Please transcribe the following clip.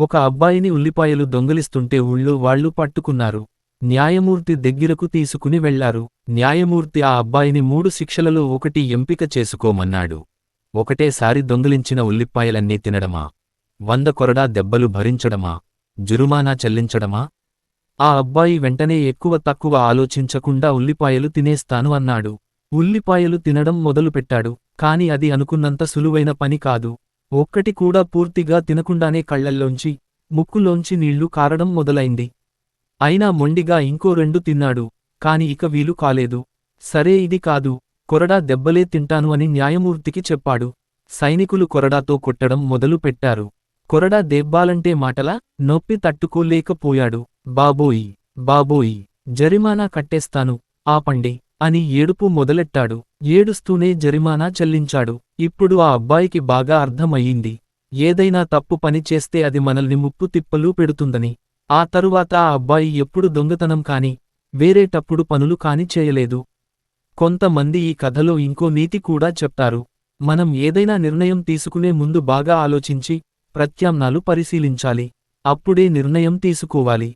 ఒక అబ్బాయిని ఉల్లిపాయలు దొంగిలిస్తుంటే ఊళ్ళో వాళ్ళు పట్టుకున్నారు. న్యాయమూర్తి దగ్గిరకు తీసుకుని వెళ్ళారు. న్యాయమూర్తి ఆ అబ్బాయిని మూడు శిక్షలలో ఒకటి ఎంపిక చేసుకోమన్నాడు. ఒకటేసారి దొంగిలించిన ఉల్లిపాయలన్నీ తినడమా? వంద కొరడా దెబ్బలు భరించడమా? జురుమానా చెల్లించడమా? ఆ అబ్బాయి వెంటనే ఎక్కువ తక్కువ ఆలోచించకుండా ఉల్లిపాయలు తినేస్తాను అన్నాడు. ఉల్లిపాయలు తినడం మొదలుపెట్టాడు. కాని అది అనుకున్నంత సులువైన పని కాదు. ఒక్కటి కూడా పూర్తిగా తినకుండానే కళ్ళల్లోంచి ముక్కులోంచి నీళ్ళు కారడం మొదలైంది. అయినా మొండిగా ఇంకో రెండు తిన్నాడు కాని ఇక వీలు కాలేదు. సరే ఇది కాదు కొరడా దెబ్బలే తింటాను అని న్యాయమూర్తికి చెప్పాడు. సైనికులు కొరడాతో కొట్టడం మొదలు పెట్టారు. కొరడా దెబ్బాలంటే మాటలా నొప్పి తట్టుకోలేకపోయాడు. బాబోయి బాబోయి జరిమానా కట్టేస్తాను ఆపండి. అని ఏడుపు మొదలెట్టాడు. ఏడుస్తూనే జరిమానా చెల్లించాడు. ఇప్పుడు ఆ అబ్బాయికి బాగా అర్థమయ్యింది. ఏదైనా తప్పు పని చేస్తే అది మనల్ని ముప్పు తిప్పలు పెడుతుందని. ఆ తరువాత ఆ అబ్బాయి ఎప్పుడు దొంగతనం కాని వేరేటప్పుడు పనులు కాని చేయలేదు. కొంతమంది ఈ కథలో ఇంకో నీతి కూడా చెప్తారు. మనం ఏదైనా నిర్ణయం తీసుకునే ముందు బాగా ఆలోచించి ప్రత్యామ్నాలు పరిశీలించాలి. అప్పుడే నిర్ణయం తీసుకోవాలి.